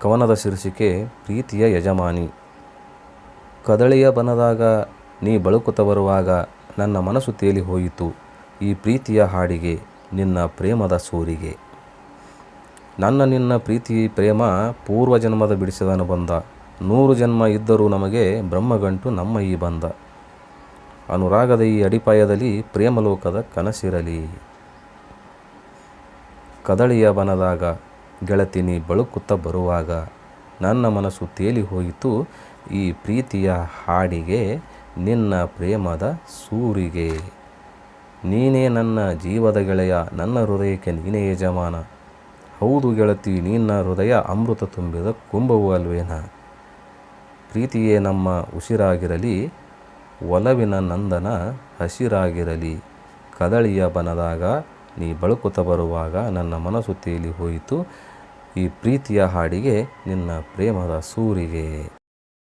ಕವನದ ಶೀರ್ಷಿಕೆ, ಪ್ರೀತಿಯ ಯಜಮಾನಿ. ಕದಳಿಯ ಬನದಾಗ ನೀ ಬಳುಕುತ್ತ ಬರುವಾಗ ನನ್ನ ಮನಸ್ಸು ತೇಲಿ ಹೋಯಿತು. ಈ ಪ್ರೀತಿಯ ಹಾಡಿಗೆ, ನಿನ್ನ ಪ್ರೇಮದ ಸೂರಿಗೆ. ನನ್ನ ನಿನ್ನ ಪ್ರೀತಿ ಪ್ರೇಮ ಪೂರ್ವ ಜನ್ಮದ ಬಿಡಿಸಿದನು ಬಂದ. ನೂರು ಜನ್ಮ ಇದ್ದರೂ ನಮಗೆ ಬ್ರಹ್ಮಗಂಟು ನಮ್ಮ ಈ ಬಂದ. ಅನುರಾಗದ ಈ ಅಡಿಪಾಯದಲ್ಲಿ ಪ್ರೇಮಲೋಕದ ಕನಸಿರಲಿ. ಕದಳಿಯ ಬನದಾಗ ಗೆಳತಿನಿ ಬಳುಕುತ್ತ ಬರುವಾಗ ನನ್ನ ಮನಸ್ಸು ತೇಲಿ ಹೋಯಿತು. ಈ ಪ್ರೀತಿಯ ಹಾಡಿಗೆ ನಿನ್ನ ಪ್ರೇಮದ ಸೂರಿಗೆ. ನೀನೇ ನನ್ನ ಜೀವದ ಗೆಳೆಯ, ನನ್ನ ಹೃದಯಕ್ಕೆ ನೀನೇ ಯಜಮಾನ. ಹೌದು ಗೆಳತಿ, ನಿನ್ನ ಹೃದಯ ಅಮೃತ ತುಂಬಿದ ಕುಂಭವು ಅಲ್ವೇನ? ಪ್ರೀತಿಯೇ ನಮ್ಮ ಉಸಿರಾಗಿರಲಿ, ಒಲವಿನ ನಂದನ ಹಸಿರಾಗಿರಲಿ. ಕದಳಿಯ ಬನದಾಗ ನೀ ಬಳುಕುತ್ತ ಬರುವಾಗ ನನ್ನ ಮನಸ್ಸು ತೇಲಿ ಹೋಯಿತು. ಈ ಪ್ರೀತಿಯ ಹಾಡಿಗೆ ನಿನ್ನ ಪ್ರೇಮದ ಸೂರಿಗೆ.